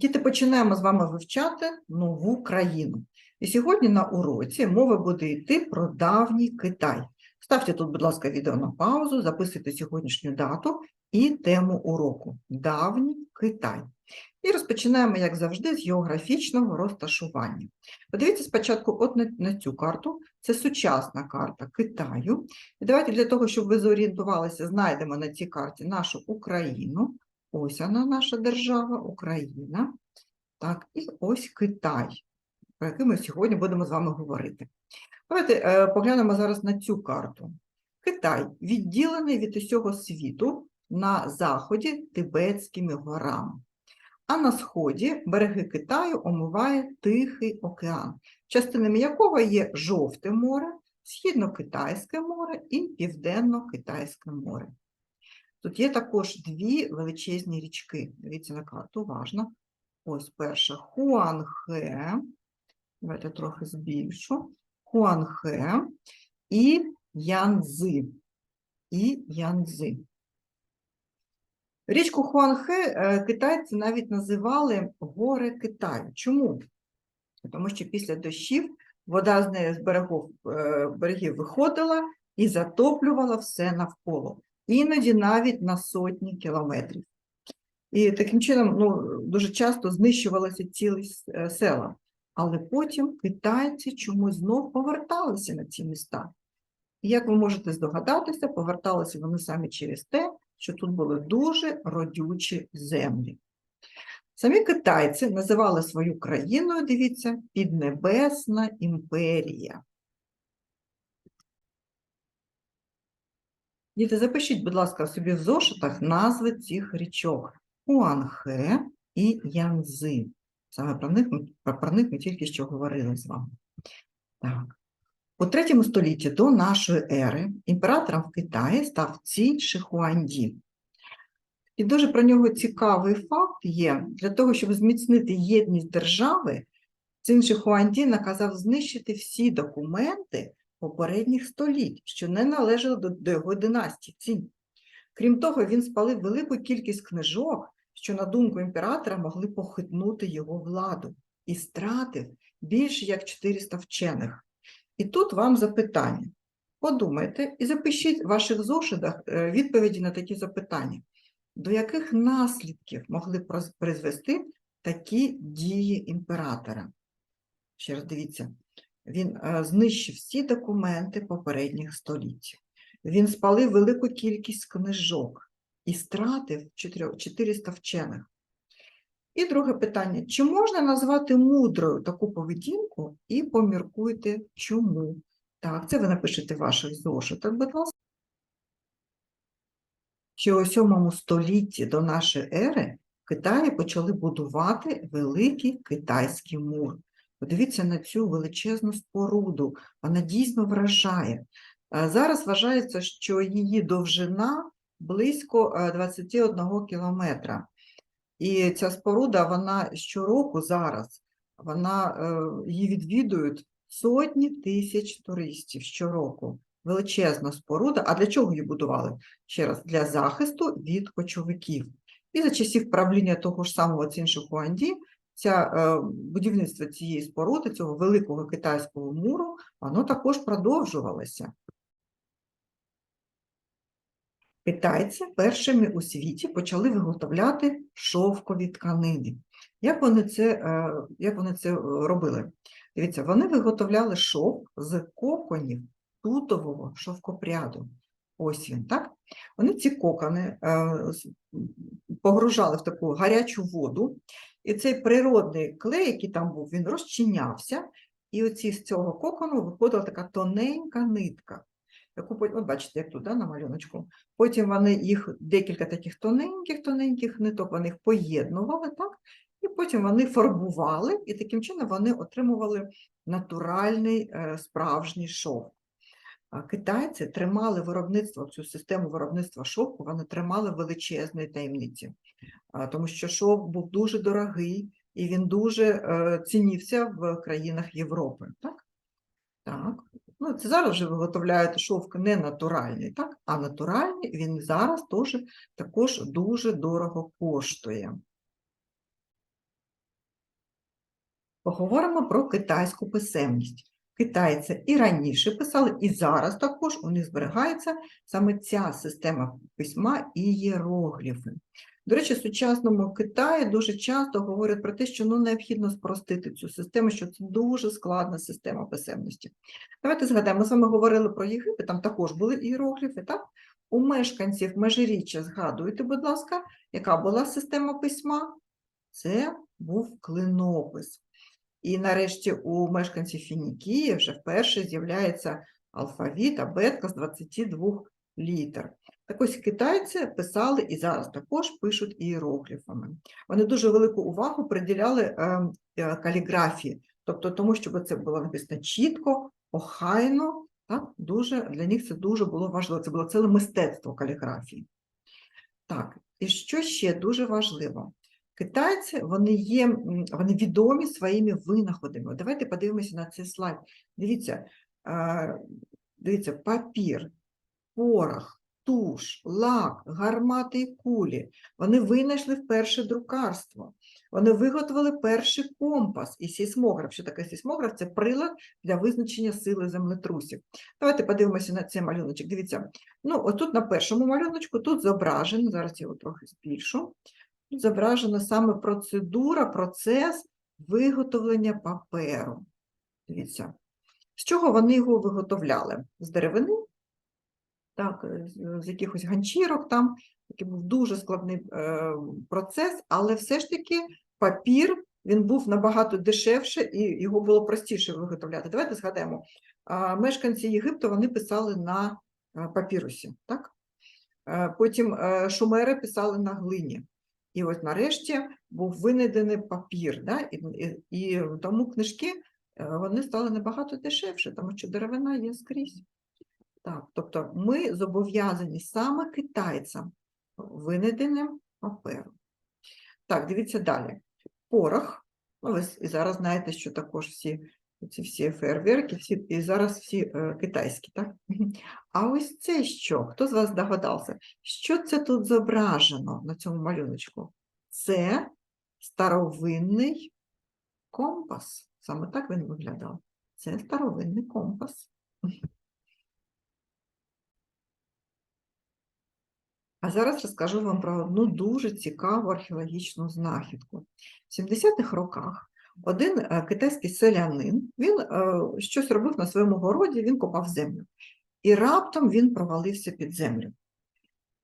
Діти, починаємо з вами вивчати нову країну. І сьогодні на уроці мова буде йти про давній Китай. Ставте тут, будь ласка, відео на паузу, записуйте сьогоднішню дату і тему уроку Давній Китай. І розпочинаємо, як завжди, з географічного розташування. Подивіться спочатку от на, на цю карту. Це сучасна карта Китаю. І давайте для того, щоб ви зорієнтувалися, знайдемо на цій карті нашу Україну. Ось вона наша держава, Україна. Так, і ось Китай, про який ми сьогодні будемо з вами говорити. Давайте е, поглянемо зараз на цю карту. Китай відділений від усього світу на заході Тибетськими горами. А на сході береги Китаю омиває Тихий океан, частинами якого є Жовте море, Східно-Китайське море і Південно-Китайське море. Тут є також дві величезні річки. Дивіться на карту, уважно. Ось перша Хуанхе. Давайте трохи збільшу. Хуанхе і Янзи. І Янзи. Річку Хуанхе е, китайці навіть називали горе Китаю. Чому? Тому що після дощів вода з неї з берегів, е, берегів виходила і затоплювала все навколо іноді навіть на сотні кілометрів. І таким чином ну, дуже часто знищувалися цілі е, села. Але потім китайці чомусь знов поверталися на ці міста. І як ви можете здогадатися, поверталися вони саме через те, що тут були дуже родючі землі. Самі китайці називали свою країною, дивіться, Піднебесна імперія. Діти, запишіть, будь ласка, собі в зошитах назви цих річок Хуанхе і Янзи. Саме про них, про, них ми тільки що говорили з вами. Так. У третьому столітті до нашої ери імператором в Китаї став Ці Шихуанді. І дуже про нього цікавий факт є. Для того, щоб зміцнити єдність держави, Цин Шихуанді наказав знищити всі документи, попередніх століть, що не належали до, його династії. Крім того, він спалив велику кількість книжок, що, на думку імператора, могли похитнути його владу, і стратив більше як 400 вчених. І тут вам запитання. Подумайте і запишіть в ваших зошитах е, відповіді на такі запитання. До яких наслідків могли призвести такі дії імператора? Ще раз дивіться, він е, знищив всі документи попередніх століть. Він спалив велику кількість книжок і стратив 400 вчених. І друге питання: чи можна назвати мудрою таку поведінку і поміркуйте, чому? Так, це ви напишете в ваших зошитах, будь ласка. Ще у 7 столітті до нашої ери в Китаї почали будувати великий китайський мур. Подивіться на цю величезну споруду, вона дійсно вражає. Е, Зараз вважається, що її довжина близько е, 21 кілометра. І ця споруда, вона щороку зараз, вона, е, її відвідують сотні тисяч туристів щороку. Величезна споруда. А для чого її будували? Ще раз, для захисту від кочовиків. І за часів правління того ж самого Цін Хуанді, ця е, будівництво цієї споруди, цього великого китайського муру, воно також продовжувалося. Китайці першими у світі почали виготовляти шовкові тканини. Як вони це, е, як вони це е, робили? Дивіться, вони виготовляли шовк з коконів тутового шовкопряду. Ось він, так? Вони ці кокони е, погружали в таку гарячу воду, і цей природний клей, який там був, він розчинявся, і оці з цього кокону виходила така тоненька нитка. Яку, от бачите, як тут да, на малюночку. Потім вони їх, декілька таких тоненьких-тоненьких ниток, вони їх поєднували, так? І потім вони фарбували, і таким чином вони отримували натуральний е, справжній шовк. Китайці тримали виробництво, цю систему виробництва шовку, вони тримали величезної таємниці, тому що шовк був дуже дорогий і він дуже е, цінівся в країнах Європи. Так? Так. Ну, це зараз вже виготовляють шовк не натуральний, так? а натуральний він зараз теж, також дуже дорого коштує. Поговоримо про китайську писемність. Китайці і раніше писали, і зараз також у них зберігається саме ця система письма і ієрогліфи. До речі, в сучасному Китаї дуже часто говорять про те, що ну, необхідно спростити цю систему, що це дуже складна система писемності. Давайте згадаємо, ми з вами говорили про Єгипет, там також були ієрогліфи, так? У мешканців Межиріччя, згадуйте, будь ласка, яка була система письма? Це був клинопис. І нарешті у мешканців Фінікії вже вперше з'являється алфавіт, абетка з 22 літер. Так ось китайці писали і зараз також пишуть ієрогліфами. Вони дуже велику увагу приділяли е, е, каліграфії, тобто тому, щоб це було написано чітко, охайно, так? Дуже, для них це дуже було важливо. Це було ціле мистецтво каліграфії. Так, і що ще дуже важливо? Китайці вони є, вони відомі своїми винаходами. Давайте подивимося на цей слайд. Дивіться, дивіться, папір, порох, туш, лак, гармати і кулі. Вони винайшли вперше друкарство. Вони виготовили перший компас і сейсмограф. Що таке сейсмограф? Це прилад для визначення сили землетрусів. Давайте подивимося на цей малюночок. Дивіться, ну отут на першому малюночку тут зображено, зараз я його трохи збільшу. Зображена саме процедура, процес виготовлення паперу. Дивіться, з чого вони його виготовляли? З деревини, так, е, з, якихось ганчірок там, такий був дуже складний е, процес, але все ж таки папір він був набагато дешевше і його було простіше виготовляти. Давайте згадаємо, мешканці Єгипту вони писали на е, папірусі, так? Потім шумери писали на глині. І ось нарешті був винайдений папір, да? і, і, і тому книжки е, вони стали набагато дешевше, тому що деревина є скрізь. Так, тобто ми зобов'язані саме китайцям винайденням паперу. Так, дивіться далі. Порох. Ну, ви і зараз знаєте, що також всі ці всі фейерверки, всі, і зараз всі е, китайські, так? А ось це що? Хто з вас догадався? Що це тут зображено на цьому малюночку? Це старовинний компас. Саме так він виглядав. Це старовинний компас. А зараз розкажу вам про одну дуже цікаву археологічну знахідку. В 70-х роках один е, китайський селянин, він е, щось робив на своєму городі, він копав землю. І раптом він провалився під землю.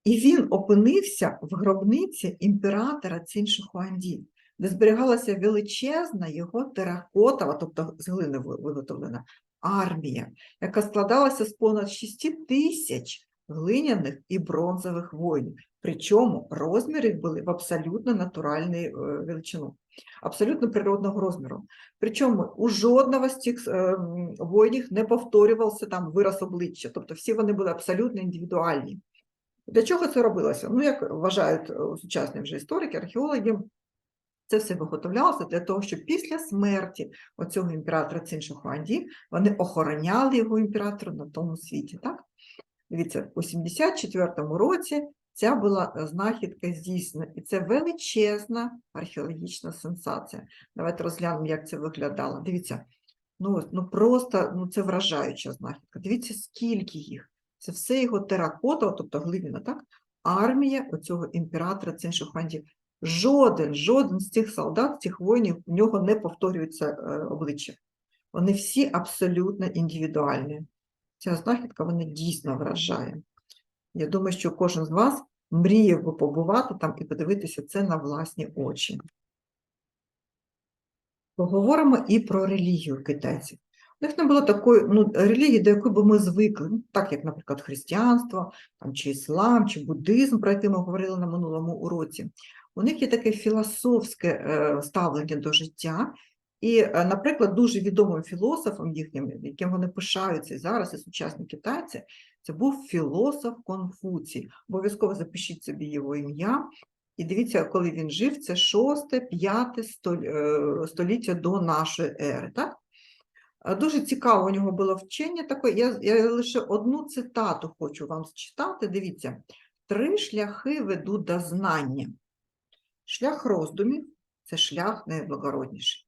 І він опинився в гробниці імператора Ціншихуанді, де зберігалася величезна його теракотова, тобто з глини виготовлена, армія, яка складалася з понад 6 тисяч глиняних і бронзових воїнів. Причому розміри були в абсолютно натуральну е, величину, абсолютно природного розміру. Причому у жодного з цих е, воїнів не повторювався там вираз обличчя, тобто всі вони були абсолютно індивідуальні. Для чого це робилося? Ну, як вважають е, сучасні вже історики, археологи, це все виготовлялося для того, щоб після смерті оцього імператора Циншихуанді вони охороняли його імператора на тому світі. Так? Дивіться, у 74-му році ця була е, знахідка здійснена, і це величезна археологічна сенсація. Давайте розглянемо, як це виглядало. Дивіться, ну, ну просто ну, це вражаюча знахідка. Дивіться, скільки їх. Це все його теракота, тобто глиняна, так? Армія оцього імператора Циншихуанді. Жоден, жоден з цих солдат, цих воїнів, у нього не повторюється е, обличчя. Вони всі абсолютно індивідуальні. Ця знахідка вона дійсно вражає. Я думаю, що кожен з вас мріяв би побувати там і подивитися це на власні очі. Поговоримо і про релігію китайців. У них не було такої ну, релігії, до якої би ми звикли, ну, так як, наприклад, християнство, там, чи іслам, чи буддизм, про який ми говорили на минулому уроці. У них є таке філософське е, ставлення до життя. І, е, наприклад, дуже відомим філософом їхнім, яким вони пишаються зараз, і сучасні китайці, це був філософ Конфуцій. Обов'язково запишіть собі його ім'я. І дивіться, коли він жив, це 6-5 століття до нашої ери. Так? Е, Дуже цікаво у нього було вчення таке. Я, я лише одну цитату хочу вам зчитати. Дивіться, три шляхи ведуть до знання. Шлях роздумів це шлях найблагородніший.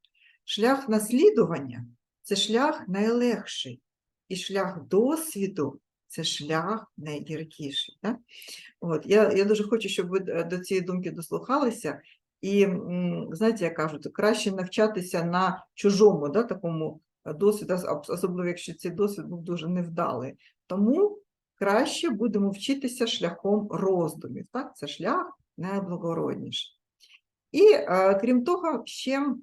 Шлях наслідування це шлях найлегший, і шлях досвіду це шлях найгіркіший. Так? От, я, я дуже хочу, щоб ви е, до цієї думки дослухалися. І знаєте, як кажуть, краще навчатися на чужому да, такому е, досвіду, особливо якщо цей досвід був дуже невдалий. Тому краще будемо вчитися шляхом роздумів. Так? Це шлях найблагородніший. І е, крім того, ще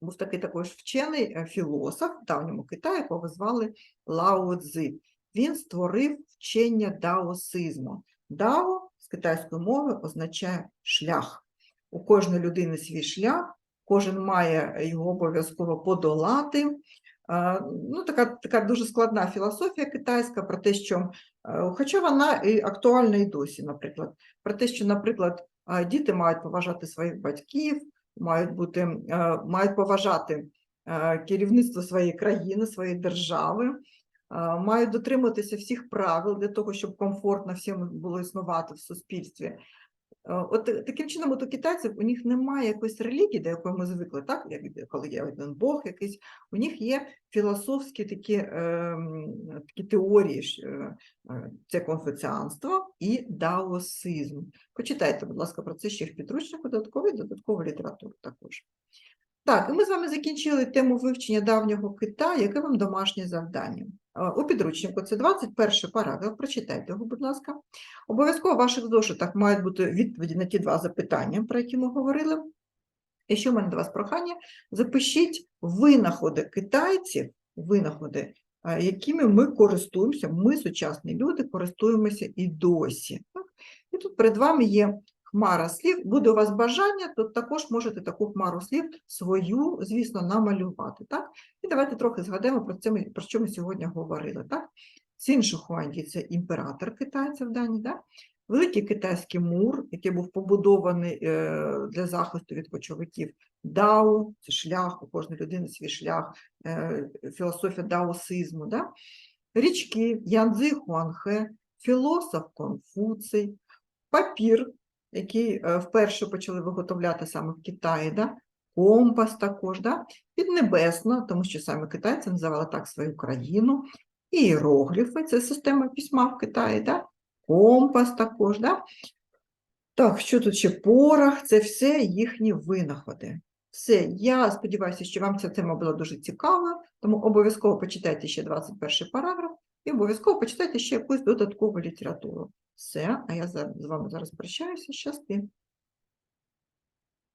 був такий також вчений е, філософ в давньому Китаї, якого звали Лао Цзи. Він створив вчення даосизму. Дао з китайської мови означає шлях. У кожної людини свій шлях, кожен має його обов'язково подолати. Е, Ну, така, така дуже складна філософія китайська про те, що, е, хоча вона і актуальна і досі, наприклад, про те, що, наприклад, діти мають поважати своїх батьків, мають бути, е, мають поважати е, керівництво своєї країни, своєї держави, е, мають дотримуватися всіх правил для того, щоб комфортно всім було існувати в суспільстві. Е, От таким чином, от у китайців у них немає якоїсь релігії, до якої ми звикли, так? Як, коли є один Бог якийсь, у них є філософські такі, ем, такі теорії, е, е, це конфуціанство і даосизм. Почитайте, будь ласка, про це ще в підручнику, додаткові додаткову літературу також. Так, і ми з вами закінчили тему вивчення давнього Китаю. Яке вам домашнє завдання? У підручнику це 21 параграф. Прочитайте його, будь ласка. Обов'язково в ваших зошитах мають бути відповіді на ті два запитання, про які ми говорили. І ще в мене до вас прохання: запишіть винаходи китайців, винаходи, якими ми користуємося, ми, сучасні люди, користуємося і досі. І тут перед вами є хмара слів. Буде у вас бажання, то також можете таку хмару слів свою, звісно, намалювати. Так? І давайте трохи згадаємо про це, про що ми сьогодні говорили. Так? Цін Шухуанді – це імператор китайців дані, так? Великий китайський мур, який був побудований е, для захисту від кочовиків. Дао це шлях, у кожної людини свій шлях, е, філософія даосизму. Да? Річки Янзи Хуанхе, філософ Конфуций, папір, який е, вперше почали виготовляти саме в Китаї, да? компас також, да? піднебесна, тому що саме китайці називали так свою країну, іерогліфи, це система письма в Китаї, да? Компас також. Да? Так, що тут ще порох, це все їхні винаходи. Все, я сподіваюся, що вам ця тема була дуже цікава, тому обов'язково почитайте ще 21 параграф і обов'язково почитайте ще якусь додаткову літературу. Все, а я з вами зараз прощаюся. Щасти.